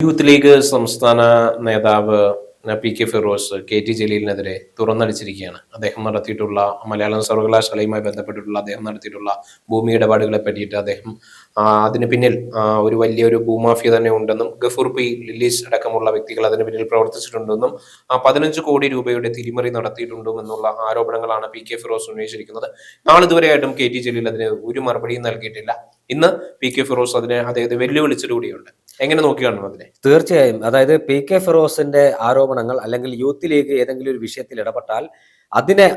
Youth league സംസ്ഥാന നേതാവ് P K Firos K T ജലീലിനെതിരെ തുറന്നടിച്ചിരിക്കുകയാണ്. അദ്ദേഹം നടത്തിയിട്ടുള്ള മലയാളം സർവകലാശാലയുമായി ബന്ധപ്പെട്ടിട്ടുള്ള അദ്ദേഹം നടത്തിയിട്ടുള്ള ഭൂമി ഇടപാടുകളെ പറ്റിയിട്ട് അദ്ദേഹം അതിന് പിന്നിൽ ഒരു വലിയൊരു ഭൂമാഫിയ തന്നെ ഉണ്ടെന്നും ഗഫൂർ പി ലില്ലീസ് അടക്കമുള്ള വ്യക്തികൾ അതിന് പിന്നിൽ പ്രവർത്തിച്ചിട്ടുണ്ടെന്നും പതിനഞ്ച് കോടി രൂപയുടെ തിരിമറി നടത്തിയിട്ടുണ്ടെന്നുള്ള ആരോപണങ്ങളാണ് പി കെ ഫിറോസ് ഉന്നയിച്ചിരിക്കുന്നത്. നാളിതുവരെയായിട്ടും കെ ടി ജലീൽ അതിന് ഒരു മറുപടിയും നൽകിയിട്ടില്ല. ഇന്ന് പി കെ ഫിറോസ് അതിനെ അദ്ദേഹത്തെ വെല്ലുവിളിച്ചിട്ടുകൂടിയുണ്ട് എങ്ങനെ നോക്കിയാണ് അതിനെ? തീർച്ചയായും. അതായത് പി കെ ഫിറോസിന്റെ ആരോപണങ്ങൾ അല്ലെങ്കിൽ യൂത്ത് ലീഗ് ഏതെങ്കിലും ഒരു വിഷയത്തിൽ ഇടപെട്ടാൽ അതിനെ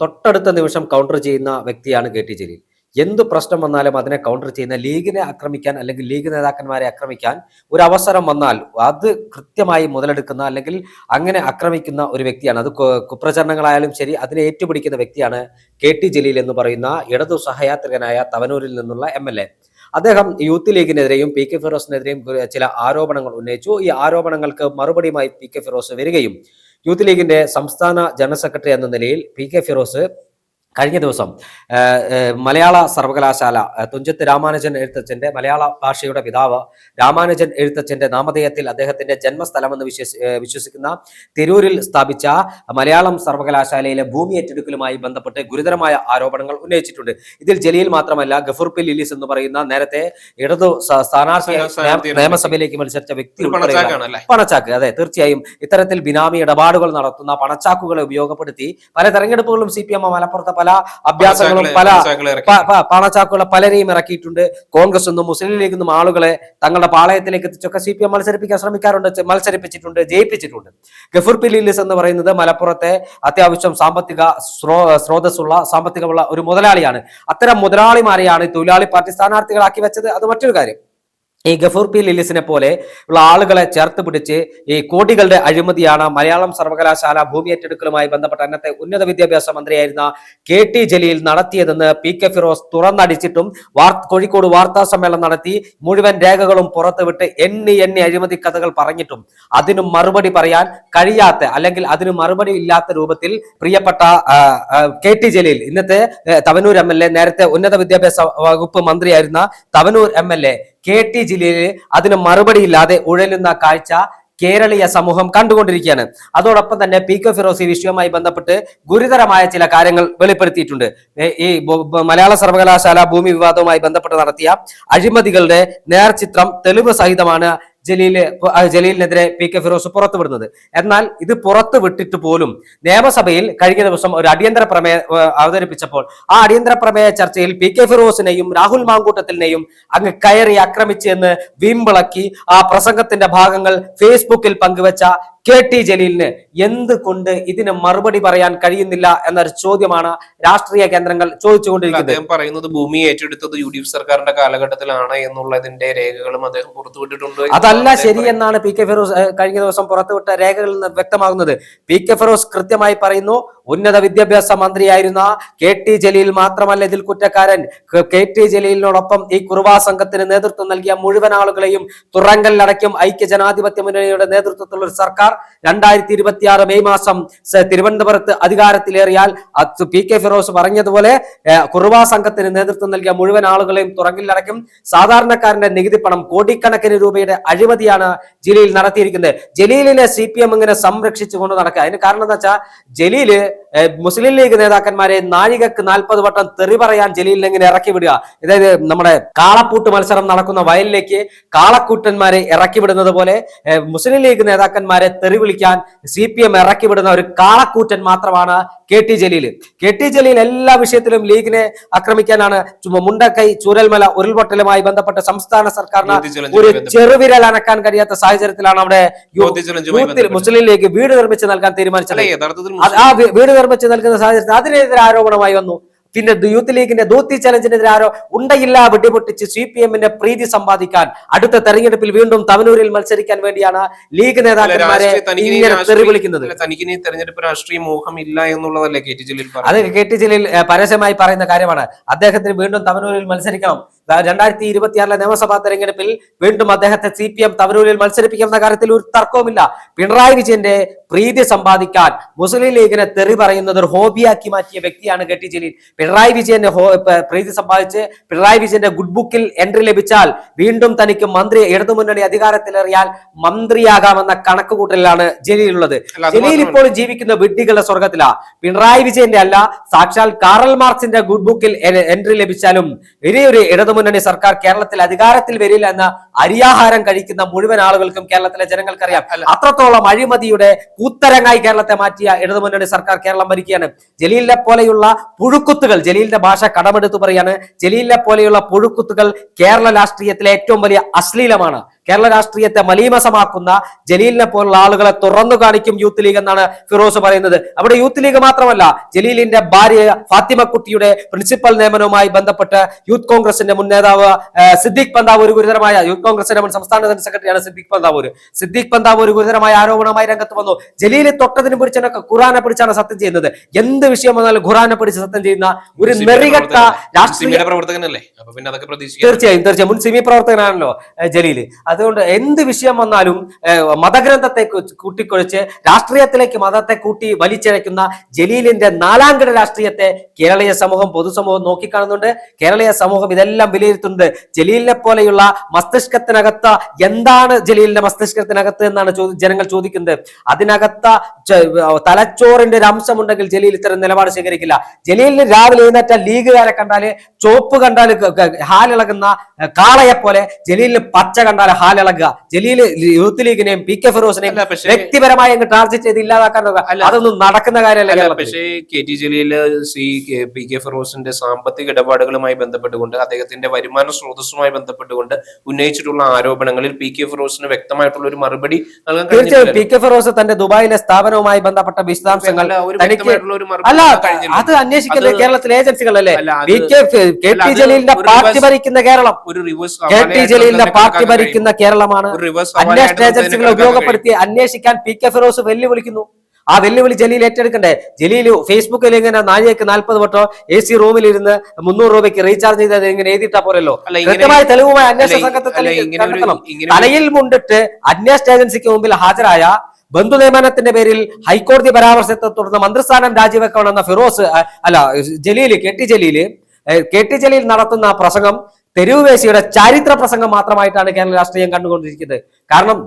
തൊട്ടടുത്ത നിമിഷം കൗണ്ടർ ചെയ്യുന്ന വ്യക്തിയാണ് കെ ടി ജലീൽ. എന്ത് പ്രശ്നം വന്നാലും അതിനെ കൗണ്ടർ ചെയ്യുന്ന ലീഗിനെ ആക്രമിക്കാൻ അല്ലെങ്കിൽ ലീഗ് നേതാക്കന്മാരെ ആക്രമിക്കാൻ ഒരു അവസരം വന്നാൽ അത് കൃത്യമായി മുതലെടുക്കുന്ന അല്ലെങ്കിൽ അങ്ങനെ ആക്രമിക്കുന്ന ഒരു വ്യക്തിയാണ്. അത് കുപ്രചരണങ്ങളായാലും ശരി അതിനെ ഏറ്റുപിടിക്കുന്ന വ്യക്തിയാണ് കെ ടി ജലീൽ എന്ന് പറയുന്ന ഇടതു സഹയാത്രികനായ തവനൂരിൽ നിന്നുള്ള എം എൽ എ. അദ്ദേഹം യൂത്ത് ലീഗിനെതിരെയും പി കെ ഫിറോസിനെതിരെയും ചില ആരോപണങ്ങൾ ഉന്നയിച്ചു. ഈ ആരോപണങ്ങൾക്ക് മറുപടിയുമായി പി കെ ഫിറോസ് വരികയും യൂത്ത് ലീഗിന്റെ സംസ്ഥാന ജനറൽ സെക്രട്ടറി എന്ന നിലയിൽ പി കെ ഫിറോസ് കഴിഞ്ഞ ദിവസം മലയാള സർവകലാശാല തുഞ്ചത്ത് രാമാനുജൻ എഴുത്തച്ഛന്റെ മലയാള ഭാഷയുടെ പിതാവ് രാമാനുജൻ എഴുത്തച്ഛന്റെ നാമധേയത്തിൽ അദ്ദേഹത്തിന്റെ ജന്മസ്ഥലമെന്ന് വിശ്വസി വിശ്വസിക്കുന്ന തിരൂരിൽ സ്ഥാപിച്ച മലയാളം സർവകലാശാലയിലെ ഭൂമി ഏറ്റെടുക്കലുമായി ബന്ധപ്പെട്ട് ഗുരുതരമായ ആരോപണങ്ങൾ ഉന്നയിച്ചിട്ടുണ്ട് ഇതിൽ ജലീൽ മാത്രമല്ല ഗഫൂർ പി ലിലീസ് എന്ന് പറയുന്ന നേരത്തെ ഇടതു സ്ഥാനാർത്ഥി. നിയമസഭയിലേക്ക് മത്സരിച്ച വ്യക്തി പണച്ചാക്ക് അതെ തീർച്ചയായും ഇത്തരത്തിൽ ബിനാമി ഇടപാടുകൾ നടത്തുന്ന പണച്ചാക്കുകളെ ഉപയോഗപ്പെടുത്തി പല തെരഞ്ഞെടുപ്പുകളും സി പി എം മലപ്പുറത്തെ പല അഭ്യാസങ്ങളും പല പണച്ചാക്കുകളെ പലരെയും ഇറക്കിയിട്ടുണ്ട്. കോൺഗ്രസ് നിന്നും മുസ്ലിം ലീഗ് നിന്നും ആളുകളെ തങ്ങളുടെ പാളയത്തിലേക്ക് എത്തിച്ചൊക്കെ സി പി എം മത്സരിപ്പിക്കാൻ ശ്രമിക്കാറുണ്ട് മത്സരിപ്പിച്ചിട്ടുണ്ട് ജയിപ്പിച്ചിട്ടുണ്ട്. ഗഫൂർ പിലീലിസ് എന്ന് പറയുന്നത് മലപ്പുറത്തെ അത്യാവശ്യം സാമ്പത്തിക സ്രോ സ്രോതസ്സുള്ള സാമ്പത്തികമുള്ള ഒരു മുതലാളിയാണ്. അത്തരം മുതലാളിമാരെയാണ് തൊഴിലാളി പാർട്ടി സ്ഥാനാർത്ഥികളാക്കി വെച്ചത്. അത് മറ്റൊരു കാര്യം. ഈ ഗഫൂർ പി ലില്ലിസിനെ പോലെ ഉള്ള ആളുകളെ ചേർത്ത് പിടിച്ച് ഈ കോടികളുടെ അഴിമതിയാണ് മലയാളം സർവകലാശാല ഭൂമി ഏറ്റെടുക്കലുമായി ബന്ധപ്പെട്ട അന്നത്തെ ഉന്നത വിദ്യാഭ്യാസ മന്ത്രിയായിരുന്ന കെ ടി ജലീൽ നടത്തിയതെന്ന് പി കെ ഫിറോസ് തുറന്നടിച്ചിട്ടും കോഴിക്കോട് വാർത്താ സമ്മേളനം നടത്തി മുഴുവൻ രേഖകളും പുറത്തുവിട്ട് എണ്ണി എണ്ണി അഴിമതി കഥകൾ പറഞ്ഞിട്ടും അതിനു മറുപടി പറയാൻ കഴിയാത്ത അല്ലെങ്കിൽ അതിനു മറുപടി ഇല്ലാത്ത രൂപത്തിൽ പ്രിയപ്പെട്ട കെ ടി ജലീൽ ഇന്നത്തെ തവനൂർ എ നേരത്തെ ഉന്നത വിദ്യാഭ്യാസ വകുപ്പ് മന്ത്രിയായിരുന്ന Thavanur M L A K T ജില്ലയിൽ അതിന് മറുപടിയില്ലാതെ ഉഴലുന്ന കാഴ്ച കേരളീയ സമൂഹം കണ്ടുകൊണ്ടിരിക്കുകയാണ്. അതോടൊപ്പം തന്നെ പി കെ ഫിറോസി വിഷയവുമായി ബന്ധപ്പെട്ട് ഗുരുതരമായ ചില കാര്യങ്ങൾ വെളിപ്പെടുത്തിയിട്ടുണ്ട്. ഈ മലയാള സർവകലാശാല ഭൂമി വിവാദവുമായി ബന്ധപ്പെട്ട് നടത്തിയ അഴിമതികളുടെ നേർചിത്രം തെളിവ് സഹിതമാണ് ജലീൽ ജലീലിനെതിരെ പി കെ ഫിറോസ് പുറത്തുവിടുന്നത്. എന്നാൽ ഇത് പുറത്തു വിട്ടിട്ട് പോലും നിയമസഭയിൽ കഴിഞ്ഞ ദിവസം ഒരു അടിയന്തര പ്രമേയ അവതരിപ്പിച്ചപ്പോൾ ആ അടിയന്തര പ്രമേയ ചർച്ചയിൽ പി കെ ഫിറോസിനെയും രാഹുൽ മാങ്കൂട്ടത്തിനെയും അങ്ങ് കയറി ആക്രമിച്ചെന്ന് വീമ്പിളക്കി ആ പ്രസംഗത്തിന്റെ ഭാഗങ്ങൾ ഫേസ്ബുക്കിൽ പങ്കുവച്ച കെ ടി ജലീലിന് എന്തുകൊണ്ട് ഇതിന് മറുപടി പറയാൻ കഴിയുന്നില്ല എന്നൊരു ചോദ്യമാണ് രാഷ്ട്രീയ കേന്ദ്രങ്ങൾ ചോദിച്ചുകൊണ്ടിരിക്കുന്നത്. അദ്ദേഹം പറയുന്നത് ഭൂമി ഏറ്റെടുത്തത് യു ഡി എഫ് സർക്കാരിന്റെ കാലഘട്ടത്തിലാണ് എന്നുള്ളതിന്റെ രേഖകളും അദ്ദേഹം പുറത്തുവിട്ടിട്ടുണ്ട് അതല്ല ശരിയെന്നാണ് പി കെ ഫിറോസ് കഴിഞ്ഞ ദിവസം പുറത്തുവിട്ട രേഖകളിൽ നിന്ന് വ്യക്തമാകുന്നത്. പി കെ ഫിറോസ് കൃത്യമായി പറയുന്നു ഉന്നത വിദ്യാഭ്യാസ മന്ത്രിയായിരുന്ന കെ ടി ജലീൽ മാത്രമല്ല ഇതിൽ കുറ്റക്കാരൻ. ക- ടി ജലീലിനോടൊപ്പം ഈ കുറുവാ സംഘത്തിന് നേതൃത്വം നൽകിയ മുഴുവൻ ആളുകളെയും തുറങ്കലിലടയ്ക്കും ഐക്യ ജനാധിപത്യ മുന്നണിയുടെ നേതൃത്വത്തിലുള്ള ഒരു സർക്കാർ. രണ്ടായിരത്തി ഇരുപത്തി ആറ് മെയ് മാസം തിരുവനന്തപുരത്ത് അധികാരത്തിലേറിയാൽ പി കെ ഫിറോസ് പറഞ്ഞതുപോലെ കുറുവാ സംഘത്തിന് നേതൃത്വം നൽകിയ മുഴുവൻ ആളുകളെയും തുറങ്കിലടയ്ക്കും. സാധാരണക്കാരന്റെ നികുതി പണം കോടിക്കണക്കിന് രൂപയുടെ അഴിമതിയാണ് ജലീൽ നടത്തിയിരിക്കുന്നത്. ജലീലിനെ സി പി എം ഇങ്ങനെ സംരക്ഷിച്ചുകൊണ്ട് നടക്കുക. അതിന് കാരണം എന്താ വെച്ചാൽ ജലീൽ മുസ്ലിം ലീഗ് നേതാക്കന്മാരെ നാഴികക്ക് നാൽപ്പത് വട്ടം തെറി പറയാൻ ജലീലിനെ ഇങ്ങനെ ഇറക്കി വിടുക അതായത് നമ്മുടെ കാളപ്പൂട്ട് മത്സരം നടക്കുന്ന വയലിലേക്ക് കാളക്കൂട്ടന്മാരെ ഇറക്കി വിടുന്നത് പോലെ മുസ്ലിം ലീഗ് നേതാക്കന്മാരെ തെറി വിളിക്കാൻ സി പി എം ഇറക്കി വിടുന്ന ഒരു കാളക്കൂറ്റൻ മാത്രമാണ് K T Jaleel K T Jaleel എല്ലാ വിഷയത്തിലും ലീഗിനെ ആക്രമിക്കാനാണ് മുണ്ടക്കൈ ചൂരൽമല ഉരുൾപൊട്ടലുമായി ബന്ധപ്പെട്ട സംസ്ഥാന സർക്കാരിന് ഒരു ചെറുവിരൽ അനക്കാൻ കഴിയാത്ത സാഹചര്യത്തിലാണ് അവിടെ. മുസ്ലിം ലീഗ് വീട് നിർമ്മിച്ച് നൽകാൻ തീരുമാനിച്ചത് ആ വീട് നിർമ്മിച്ച് നൽകുന്ന സാഹചര്യത്തിൽ അതിനെതിരെ ആരോപണമായി വന്നു. പിന്നെ യൂത്ത് ലീഗിന്റെ ദൂത്തി ചലഞ്ചിനെതിരെ ആരോ ഉണ്ടയില്ല വെടിപൊട്ടിച്ച് സി പി എമ്മിന്റെ പ്രീതി സമ്പാദിക്കാൻ അടുത്ത തെരഞ്ഞെടുപ്പിൽ വീണ്ടും തവനൂരിൽ മത്സരിക്കാൻ വേണ്ടിയാണ് ലീഗ് നേതാക്കന്മാരെ തനിക്കിനി വിളിക്കുന്നത് അല്ല, തെരഞ്ഞെടുപ്പ് രാഷ്ട്രീയ മോഹം ഇല്ല എന്നുള്ളതല്ലേ കെ ടി ജലീൽ അത് കെ ടി ജലീൽ പരസ്യമായി പറയുന്ന കാര്യമാണ്. അദ്ദേഹത്തിന് വീണ്ടും തവനൂരിൽ മത്സരിക്കണം. രണ്ടായിരത്തി ഇരുപത്തിയാറിലെ നിയമസഭാ തെരഞ്ഞെടുപ്പിൽ വീണ്ടും അദ്ദേഹത്തെ സി പി എം തവരൂരിൽ മത്സരിപ്പിക്കുന്ന കാര്യത്തിൽ ഒരു തർക്കവുമില്ല. പിണറായി വിജയന്റെ പ്രീതി സമ്പാദിക്കാൻ മുസ്ലിം ലീഗിനെ തെറി പറയുന്നത് ഒരു ഹോബിയാക്കി മാറ്റിയ വ്യക്തിയാണ് കെ ടി ജലീൽ. പിണറായി വിജയന്റെ പ്രീതി സമ്പാദിച്ച് പിണറായി വിജയന്റെ ഗുഡ് ബുക്കിൽ എൻട്രി ലഭിച്ചാൽ വീണ്ടും തനിക്ക് മന്ത്രി ഇടതുമുന്നണി അധികാരത്തിലേറിയാൽ മന്ത്രിയാകാമെന്ന കണക്കുകൂട്ടലിലാണ് ജലീൽ ഉള്ളത് ജലീൽ ഇപ്പോൾ ജീവിക്കുന്ന വിഡ്ഢികളുടെ സ്വർഗത്തിലാ പിണറായി വിജയന്റെ അല്ല സാക്ഷാൽ കാറൽ മാർക്സിന്റെ ഗുഡ് ബുക്കിൽ എൻട്രി ലഭിച്ചാലും ഇനിയൊരു ഇടതുമുന്നണി സർക്കാർ കേരളത്തിൽ അധികാരത്തിൽ വരില്ല എന്ന അരിയാഹാരം കഴിക്കുന്ന മുഴുവൻ ആളുകൾക്കും കേരളത്തിലെ ജനങ്ങൾക്കറിയാം. അത്രത്തോളം അഴിമതിയുടെ കൂത്തരങ്ങായി കേരളത്തെ മാറ്റിയ ഇടതുമുന്നണി സർക്കാർ കേരളം ഭരിക്കുകയാണ്. ജലീലിനെ പോലെയുള്ള പുഴുക്കുത്തുകൾ ജലീലിന്റെ ഭാഷ കടമെടുത്തു പറയാണ്. ജലീലിനെ പോലെയുള്ള പുഴുക്കുത്തുകൾ കേരള രാഷ്ട്രീയത്തിലെ ഏറ്റവും വലിയ അശ്ലീലമാണ്. കേരള രാഷ്ട്രീയത്തെ മലീമസമാക്കുന്ന ജലീലിനെ പോലുള്ള ആളുകളെ തുറന്നു കാണിക്കും യൂത്ത് ലീഗ് എന്നാണ് ഫിറോസ് പറയുന്നത്. അവിടെ യൂത്ത് ലീഗ് മാത്രമല്ല ജലീലിന്റെ ഭാര്യ ഫാത്തിമക്കുട്ടിയുടെ പ്രിൻസിപ്പൽ നിയമനവുമായി ബന്ധപ്പെട്ട് യൂത്ത് കോൺഗ്രസിന്റെ മുൻ നേതാവ് സിദ്ദീഖ് പന്താവൂർ ഗുരുതരമായ യൂത്ത് കോൺഗ്രസിന്റെ മുൻ സംസ്ഥാന ജനറൽ സെക്രട്ടറിയാണ് സിദ്ദീഖ് പന്താവൂർ സിദ്ദീഖ് ഒരു ഗുരുതരമായ ആരോപണമായി രംഗത്ത് വന്നു. ജലീൽ തൊട്ടതിന് പിടിച്ചതിനൊക്കെ ഖുറാനെ പിടിച്ചാണ് സത്യം ചെയ്യുന്നത്. എന്ത് വിഷയം വന്നാലും ഖുറാനെ പിടിച്ച് സത്യം ചെയ്യുന്ന ഒരു നെറികെട്ട രാഷ്ട്രീയ തീർച്ചയായും തീർച്ചയായും. മുൻ സിമി പ്രവർത്തകനാണല്ലോ ജലീൽ. ജലീൽ അതുകൊണ്ട് എന്ത് വിഷയം വന്നാലും മതഗ്രന്ഥത്തെ കൂട്ടിക്കൊഴിച്ച് രാഷ്ട്രീയത്തിലേക്ക് മതത്തെ കൂട്ടി വലിച്ചിഴയ്ക്കുന്ന ജലീലിന്റെ നാലാംകിട രാഷ്ട്രീയത്തെ കേരളീയ സമൂഹം പൊതുസമൂഹം നോക്കിക്കാണുന്നുണ്ട്. കേരളീയ സമൂഹം ഇതെല്ലാം വിലയിരുത്തുന്നുണ്ട്. ജലീലിനെ പോലെയുള്ള മസ്തിഷ്കത്തിനകത്ത എന്താണ് ജലീലിന്റെ മസ്തിഷ്കത്തിനകത്ത് എന്നാണ് ജനങ്ങൾ ചോദിക്കുന്നത്. അതിനകത്ത തലച്ചോറിന്റെ ഒരു അംശമുണ്ടെങ്കിൽ ജലീൽ ഇത്തരം നിലപാട് സ്വീകരിക്കില്ല. ജലീലിന് രാവിലെ എഴുന്നേറ്റ ലീഗുകാരെ കണ്ടാൽ ചോപ്പ് കണ്ടാൽ ഹാലിളകുന്ന കാളയെ പോലെ ജലീലിന് പച്ച കണ്ടാൽ ഹാലിളകുക ജലീൽ യൂത്ത് ലീഗിനെയും പി കെ ഫിറോസിനെയും വ്യക്തിപരമായി അങ്ങ് ടാർഗറ്റ് ചെയ്ത് ഇല്ലാതാക്കാൻ. അതൊന്നും നടക്കുന്ന കാര്യമല്ല പക്ഷേ K T Jaleel C P K ഫിറോസിന്റെ സാമ്പത്തിക ഇടപാടുകളുമായി ബന്ധപ്പെട്ടുകൊണ്ട് അദ്ദേഹത്തിന്റെ വരുമാന സ്രോതസ്സുമായി ബന്ധപ്പെട്ടുകൊണ്ട് ഉന്നയിച്ചിട്ടുള്ള ആരോപണങ്ങളിൽ പി കെ ഫിറോസിന് വ്യക്തമായിട്ടുള്ള ഒരു മറുപടി നൽകാൻ തീർച്ചയായും പി. കെ ഫിറോസ് തന്റെ ദുബായിലെ സ്ഥാപനവുമായി ബന്ധപ്പെട്ട വിശദാംശങ്ങൾ അല്ല. അത് അന്വേഷിക്കുന്നത് കേരളത്തിലെ ഏജൻസികളല്ലേ കെ ടി ജലീലിന്റെ പാർട്ടി ഭരിക്കുന്ന കേരളം കെ ടി ജലീലിന്റെ പാർട്ടി ഭരിക്കുന്ന കേരളമാണ്. അന്വേഷണ ഏജൻസികളെ ഉപയോഗപ്പെടുത്തി അന്വേഷിക്കാൻ പി കെ ഫിറോസ് വെല്ലുവിളിക്കുന്നു. ആ വെല്ലുവിളി ജലീൽ ഏറ്റെടുക്കണ്ടേ? ജലീൽ ഫേസ്ബുക്കിൽ ഇങ്ങനെ നാഴികക്ക് നാൽപ്പത് വട്ടോ എ സി റൂമിൽ ഇരുന്ന് മുന്നൂറ് രൂപയ്ക്ക് റീചാർജ് ചെയ്തത് ഇങ്ങനെ എഴുതിയിട്ടാ പോരല്ലോ. ഇങ്ങനെ- കൃത്യമായ തെളിവുമായി അന്വേഷണ സംഘത്തെ തലയിൽ മുണ്ടിട്ട് അന്വേഷണ ഏജൻസിക്ക് മുമ്പിൽ ഹാജരായ ബന്ധു നിയമനത്തിന്റെ പേരിൽ ഹൈക്കോടതി പരാമർശത്തെ തുടർന്ന് മന്ത്രിസ്ഥാനം രാജിവെക്കണമെന്ന ഫിറോസ് അല്ല Jaleel K T Jaleel K T Jaleel നടത്തുന്ന പ്രസംഗം തെരുവുവേശിയുടെ ചരിത്ര പ്രസംഗം മാത്രമായിട്ടാണ് കേരള രാഷ്ട്രീയം കണ്ടുകൊണ്ടിരിക്കുന്നത്. കാരണം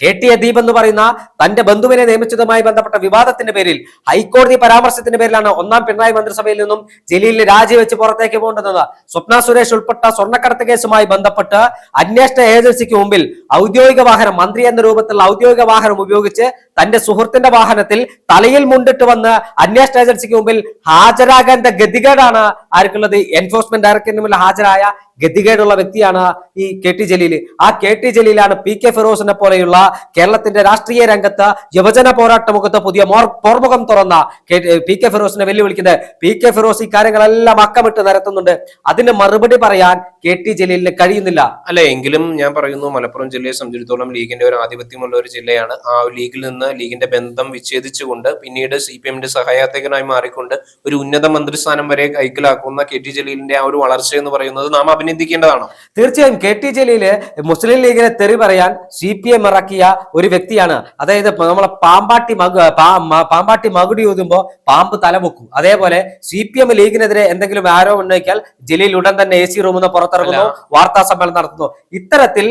കെ ടി അദീപ് എന്ന് പറയുന്ന തന്റെ ബന്ധുവിനെ നിയമിച്ചതുമായി ബന്ധപ്പെട്ട വിവാദത്തിന്റെ പേരിൽ ഹൈക്കോടതി പരാമർശത്തിന്റെ പേരിലാണ് ഒന്നാം പിണറായി മന്ത്രിസഭയിൽ നിന്നും ജലീലിന് രാജിവെച്ച് പുറത്തേക്ക് പോകേണ്ടത് സ്വപ്ന സുരേഷ് ഉൾപ്പെട്ട സ്വർണക്കടത്ത് കേസുമായി ബന്ധപ്പെട്ട് അന്വേഷണ ഏജൻസിക്ക് മുമ്പിൽ ഔദ്യോഗിക വാഹനം മന്ത്രി എന്ന രൂപത്തിലുള്ള ഔദ്യോഗിക വാഹനം ഉപയോഗിച്ച് തന്റെ സുഹൃത്തിന്റെ വാഹനത്തിൽ തലയിൽ മുണ്ടിട്ട് വന്ന് അന്വേഷണ ഏജൻസിക്ക് മുമ്പിൽ ഹാജരാകേണ്ട ഗതികേടാണ് ആർക്കുള്ളത്? എൻഫോഴ്സ്മെന്റ് ഡയറക്ടറിന് മുമ്പിൽ ഹാജരായ ഗതികേടുള്ള വ്യക്തിയാണ് ഈ കെ ടി ജലീൽ. ആ കെ ടി ജലീലാണ് പി കെ ഫിറോസിനെ പോലെയുള്ള കേരളത്തിന്റെ രാഷ്ട്രീയ രംഗത്ത് യുവജന പോരാട്ട മുഖത്ത് പുതിയ പോർമുഖം തുറന്ന പി കെ ഫിറോസിനെ വെല്ലുവിളിക്കുന്നത്. പി കെ ഫിറോസ് ഈ കാര്യങ്ങളെല്ലാം അക്കമിട്ട് നിരത്തുന്നുണ്ട്. അതിന് മറുപടി പറയാൻ കെ ടി ജലീലിന് കഴിയുന്നില്ല. അല്ല എങ്കിലും ഞാൻ പറയുന്നു മലപ്പുറം ജില്ലയെ സംബന്ധിച്ചിടത്തോളം ലീഗിന്റെ ഒരു ആധിപത്യമുള്ള ഒരു ജില്ലയാണ്. ആ ലീഗിൽ നിന്ന് ലീഗിന്റെ ബന്ധം വിച്ഛേദിച്ചുകൊണ്ട് പിന്നീട് സി പി എമ്മിന്റെ സഹായാത്മകനായി മാറിക്കൊണ്ട് ഒരു ഉന്നത മന്ത്രിസ്ഥാനം വരെ കൈക്കലാക്കുന്ന കെ ടി ജലീലിന്റെ ആ ഒരു വളർച്ച എന്ന് പറയുന്നത് നാം അഭിനന്ദിക്കേണ്ടതാണ്. തീർച്ചയായും കെ ടി ജലീൽ മുസ്ലിം ലീഗിനെ തെറി പറയാൻ സി പി എം ഇറക്കിയ ഒരു വ്യക്തിയാണ്. അതായത് നമ്മളെ പാമ്പാട്ടി മകു പാമ്പാട്ടി മകുടി ഊതുമ്പോ പാമ്പ് തലമുക്കും അതേപോലെ സി പി എം ലീഗിനെതിരെ എന്തെങ്കിലും ആരോപണം ഉന്നയിക്കാൽ ജലീൽ ഉടൻ തന്നെ എ സി റൂമിൽ നിന്ന് പുറത്തിറങ്ങുന്നു വാർത്താ സമ്മേളനം നടത്തുന്നു. ഇത്തരത്തിൽ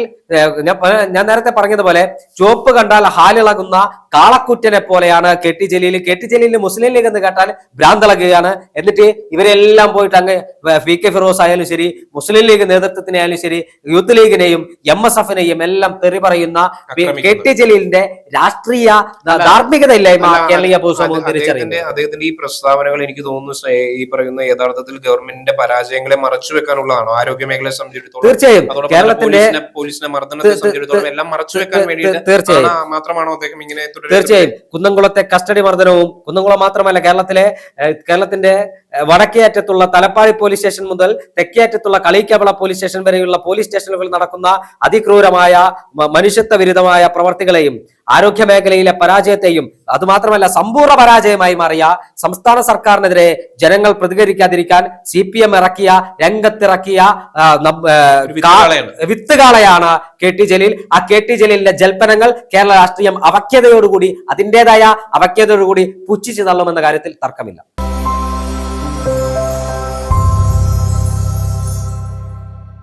ഞാൻ നേരത്തെ പറഞ്ഞതുപോലെ ചുവപ്പ് കണ്ടാൽ ഹാലിളകുന്ന കാളക്കുറ്റനെ പോലെയാണ് K T Jaleel K T Jaleel Muslim League എന്ന് കേട്ടാൽ ഭ്രാന്തളകുകയാണ്. എന്നിട്ട് ഇവരെല്ലാം പോയിട്ട് അങ്ങ് പി കെ ഫിറോസ് ആയാലും ശരി മുസ്ലിം ലീഗ് നേതൃത്വത്തിനെ ആയാലും ശരി യൂത്ത് ലീഗിനെയും എം എസ് എഫിനെയും എല്ലാം തെറി പറയുന്ന കെ ടി ജലീലിന്റെ രാഷ്ട്രീയ ധാർമ്മികത ഇല്ലായ്മ കേരളീയ പൊതുസമൂഹം തിരിച്ചറിയുന്നു. അദ്ദേഹത്തിന്റെ ഈ പ്രസ്താവനകൾ എനിക്ക് തോന്നുന്നു ഈ പറയുന്ന യഥാർത്ഥത്തിൽ ഗവൺമെന്റിന്റെ പരാജയങ്ങളെ മറച്ചു വെക്കാനുള്ളതാണോ? ആരോഗ്യ മേഖലയെ സംബന്ധിച്ചിടത്തോളം തീർച്ചയായും. കേരളത്തിന്റെ പോലീസിനെ പോലീസിനെ മർദ്ദനത്തെ സംബന്ധിച്ചിടത്തോളം എല്ലാം മറച്ചു വെക്കാൻ വേണ്ടി വേണ്ടിയിട്ട് തീർച്ചയായും. മാത്രമാണോ അദ്ദേഹം ഇങ്ങനെ? തീർച്ചയായും. കുന്നംകുളത്തെ കസ്റ്റഡി മർദ്ദനവും കുന്നംകുളം മാത്രമല്ല കേരളത്തിലെ കേരളത്തിന്റെ ഏഹ്, വടക്കേ അറ്റത്തുള്ള തലപ്പാടി പോലീസ് സ്റ്റേഷൻ മുതൽ തെക്കേ അറ്റത്തുള്ള കളിക്കവള പോലീസ് സ്റ്റേഷൻ വരെയുള്ള പോലീസ് സ്റ്റേഷനുകളിൽ നടക്കുന്ന അതിക്രൂരമായ മനുഷ്യത്വവിരുദ്ധമായ മനുഷ്യത്വ വിരുദ്ധമായ പ്രവർത്തികളെയും ആരോഗ്യ മേഖലയിലെ പരാജയത്തെയും അതുമാത്രമല്ല സമ്പൂർണ പരാജയമായി മാറിയ സംസ്ഥാന സർക്കാരിനെതിരെ ജനങ്ങൾ പ്രതികരിക്കാതിരിക്കാൻ സി പി എം ഇറക്കിയ രംഗത്തിറക്കിയ വിത്തുകാളയാണ്. കെ ടി ജലീൽ ആ കെ ടി ജലീലിന്റെ ജൽപ്പനങ്ങൾ കേരള രാഷ്ട്രീയം അവക്യതയോടുകൂടി അതിന്റെതായ അവക്യതയോടുകൂടി പുച്ഛിച്ചു തള്ളുമെന്ന കാര്യത്തിൽ തർക്കമില്ല